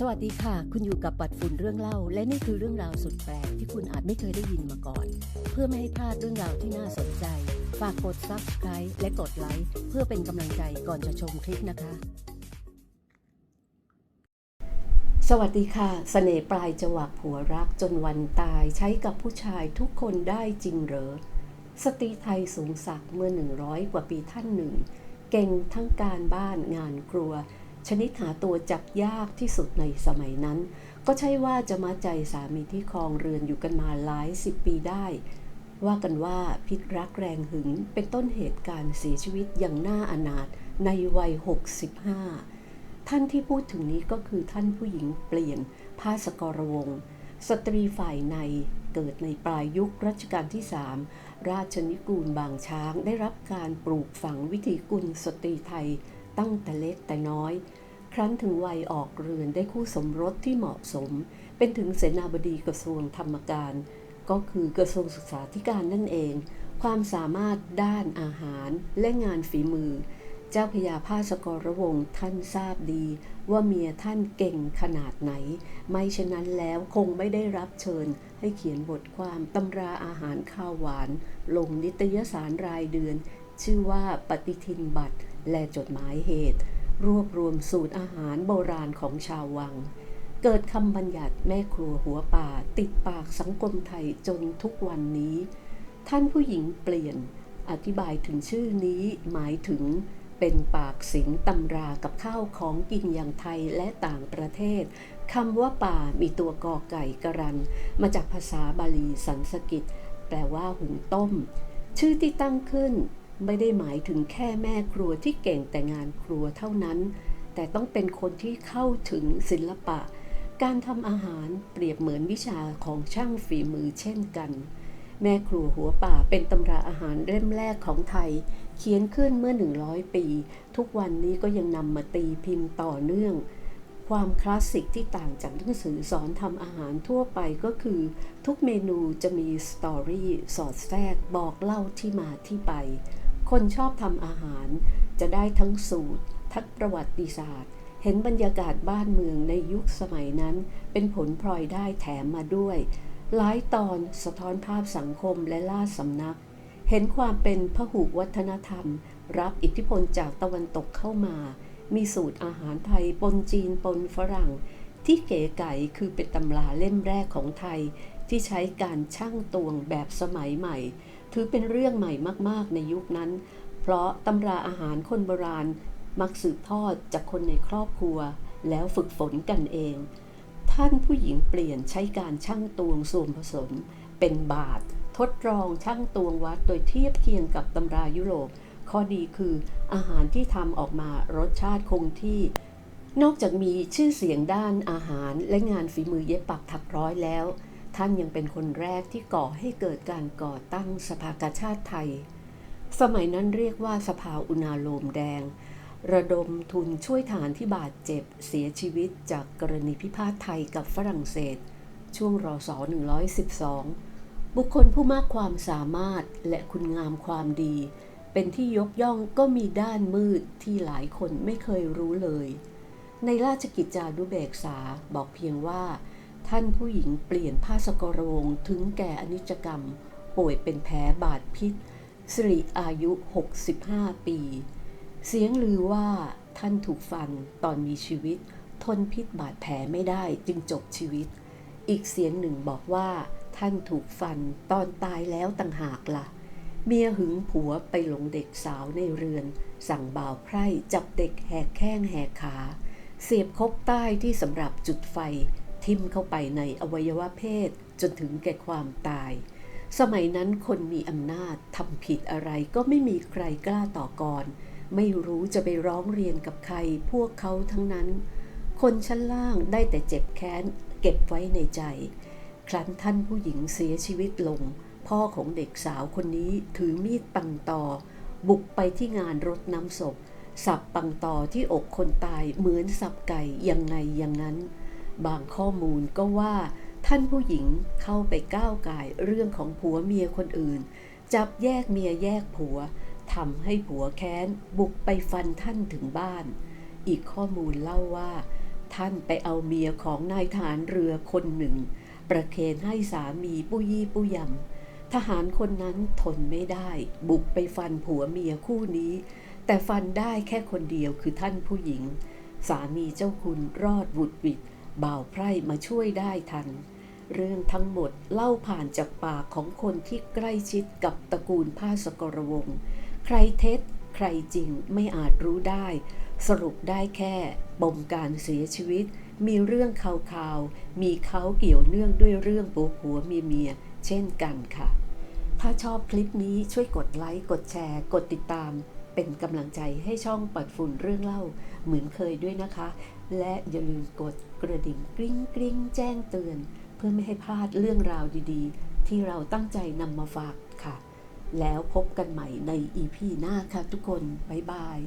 สวัสดีค่ะ คุณอยู่กับปัดฝุ่นเรื่องเล่า และนี่คือเรื่องราวสุดแปลกที่คุณอาจไม่เคยได้ยินมาก่อน เพื่อไม่ให้พลาดเรื่องราวที่น่าสนใจ ฝากกด subscribe และกดไลค์เพื่อเป็นกำลังใจก่อนจะชมคลิปนะคะ สวัสดีค่ะเสน่ห์ปลายจวักผัวรักจนวันตายใช้กับผู้ชายทุกคนได้จริงเหรอ สตรีไทยสูงศักดิ์เมื่อ 100 กว่าปีท่านหนึ่ง เก่งทั้งการบ้านงานครัว ชนิดหาตัวจับยากที่สุดในสมัยนั้น ก็ใช่ว่าจะมาใจสามีที่ครองเรือนอยู่กันมาหลายสิบปีได้ ว่ากันว่าพิษรักแรงหึงเป็นต้นเหตุการเสียชีวิตอย่างน่าอนาถในวัย 65 ท่านที่พูดถึงนี้ก็คือท่านผู้หญิงเปลี่ยนภาสกรวง สตรีฝ่ายในเกิดในปลายยุครัชกาลที่สามราชนิกูลบางช้างได้รับการปลูกฝังวิธีกุลสตรีไทย ตั้งแต่เล็กแต่น้อย ครั้นถึงวัยออกเรือนได้คู่สมรสที่เหมาะสม เป็นถึงเสนาบดีกระทรวงธรรมการ ก็คือกระทรวงศึกษาธิการนั่นเอง ความสามารถด้านอาหารและงานฝีมือ เจ้าพญาภาสกรวงท่านทราบดี ว่าเมียท่านเก่งขนาดไหน ไม่เช่นนั้นแล้วคงไม่ได้รับเชิญ ให้เขียนบทความตำราอาหารข้าวหวาน ลงนิตยสารรายเดือนชื่อว่าปฏิทินบัตร และจดหมายเหตุ รวบรวมสูตรอาหารโบราณของชาววัง เกิดคำบัญญัติแม่ครัวหัวป่าติดปากสังคมไทยจนทุกวันนี้ ท่านผู้หญิงเปลี่ยนอธิบายถึงชื่อนี้หมายถึงเป็นปากสิงตำรากับข้าวของกินอย่างไทยและต่างประเทศคำว่าป่ามีตัวกอไก่กรัน มาจากภาษาบาลีสันสกิต แปลว่าหุงต้ม ชื่อที่ตั้งขึ้น ไม่ได้หมายถึงแค่แม่ครัวที่เก่งแต่งานครัวเท่านั้น แต่ต้องเป็นคนที่เข้าถึงศิลปะ การทำอาหารเปรียบเหมือนวิชาของช่างฝีมือเช่นกัน แม่ครัวหัวป่าเป็นตำราอาหารเล่มแรกของไทย เขียนขึ้นเมื่อ 100 ปี ทุกวันนี้ก็ยังนำมาตีพิมพ์ต่อเนื่องความคลาสสิกที่ต่างจากหนังสือสอนทำอาหารทั่วไปก็คือ ทุกเมนูจะมีสตอรี่สอดแทรกบอกเล่าที่มาที่ไป คนชอบทำอาหาร จะได้ทั้งสูตร ทั้งประวัติศาสตร์ เห็นบรรยากาศบ้านเมืองในยุคสมัยนั้น เป็นผลพลอยได้แถมมาด้วย หลายตอนสะท้อนภาพสังคมและล่าสำนัก เห็นความเป็นพหุวัฒนธรรม รับอิทธิพลจากตะวันตกเข้ามา มีสูตรอาหารไทยปนจีนปนฝรั่ง ที่เก๋ไก๋คือเป็นตำราเล่มแรกของไทย ที่ใช้การช่างตวงแบบสมัยใหม่ ถือเป็นเรื่องใหม่มาก ๆ ในยุคนั้น เพราะตำราอาหารคนโบราณมักสืบทอดจากคนในครอบครัว แล้วฝึกฝนกันเอง ท่านผู้หญิงเปลี่ยนใช้การช่างตวงส่วนผสม เป็นบาท ทดลองช่างตวงวัดโดยเทียบเคียงกับตำรายุโรป ข้อดีคืออาหารที่ทำออกมารสชาติคงที่ นอกจากมีชื่อเสียงด้านอาหารและงานฝีมือเย็บปักถักร้อยแล้ว ท่านยังเป็นคนแรกที่ก่อให้เกิดการก่อตั้งสภากาชาติไทย สมัยนั้นเรียกว่าสภาอุณาโลมแดง ระดมทุนช่วยฐานที่บาดเจ็บเสียชีวิตจากกรณีพิพาทไทยกับฝรั่งเศส ช่วงรศ112 บุคคลผู้มากความสามารถและคุณงามความดี เป็นที่ยกย่องก็มีด้านมืดที่หลายคนไม่เคยรู้เลย ในราชกิจจานุเบกษาบอกเพียงว่า ท่านผู้หญิงเปลี่ยนผ้าสกรวงถึงแก่อนิจกรรม ป่วยเป็นแผลบาดพิษสิริอายุ 65 ปี เสียงลือว่าท่านถูกฟันตอนมีชีวิต ทนพิษบาดแผลไม่ได้จึงจบชีวิต อีกเสียงหนึ่งบอกว่าท่านถูกฟันตอนตายแล้วต่างหากละ่ะ เมียหึงผัวไปหลงเด็กสาวในเรือน สั่งบ่าวไพร่จับเด็กแหกแข้งแหกขา เสียบคบใต้ที่สำหรับจุดไฟ ทิ่มเข้าไปในอวัยวะเพศจนถึงแก่ความตาย สมัยนั้นคนมีอำนาจทำผิดอะไรก็ไม่มีใครกล้าต่อกรไม่รู้จะไปร้องเรียนกับใครพวกเขาทั้งนั้น คนชั้นล่างได้แต่เจ็บแค้นเก็บไว้ในใจ ครั้นท่านผู้หญิงเสียชีวิตลง พ่อของเด็กสาวคนนี้ถือมีดปังตอ บุกไปที่งานรดน้ำศพ สับปังตอที่อกคนตายเหมือนสับไก่ยังไงอย่างนั้น บางข้อมูลก็ว่าท่านผู้หญิงเข้าไปก้าวไก่เรื่องของผัวเมียคนอื่น จับแยกเมียแยกผัวทำให้ผัวแค้นบุกไปฟันท่านถึงบ้าน อีกข้อมูลเล่าว่า ท่านไปเอาเมียของนายทหารเรือคนหนึ่ง ประเคนให้สามีปุยี่ปุยำทหารคนนั้นทนไม่ได้ บุกไปฟันผัวเมียคู่นี้ แต่ฟันได้แค่คนเดียวคือท่านผู้หญิง สามีเจ้าคุณรอดบุดวิด บ่าวไพร่มาช่วยได้ทัน เรื่องทั้งหมดเล่าผ่านจากปากของคนที่ใกล้ชิดกับตระกูลผ้าสกรวง ใครเท็จ ใครจริงไม่อาจรู้ได้ สรุปได้แค่ปมการเสียชีวิต มีเรื่องข่าวๆมีเขาเกี่ยวเนื่องด้วยเรื่องผัวผัวเมียเมียเช่นกันค่ะ ถ้าชอบคลิปนี้ช่วยกดไลค์ กดแชร์ กดติดตาม เป็นกำลังใจให้ช่องปัดฝุ่นเรื่องเล่าเหมือนเคยด้วยนะคะ และอย่าลืมกดกระดิ่งกริ๊งกริ๊งแจ้งเตือน เพื่อไม่ให้พลาดเรื่องราวดีๆ ที่เราตั้งใจนำมาฝากค่ะ แล้วพบกันใหม่ในอีพีหน้าค่ะทุกคน บ๊ายบาย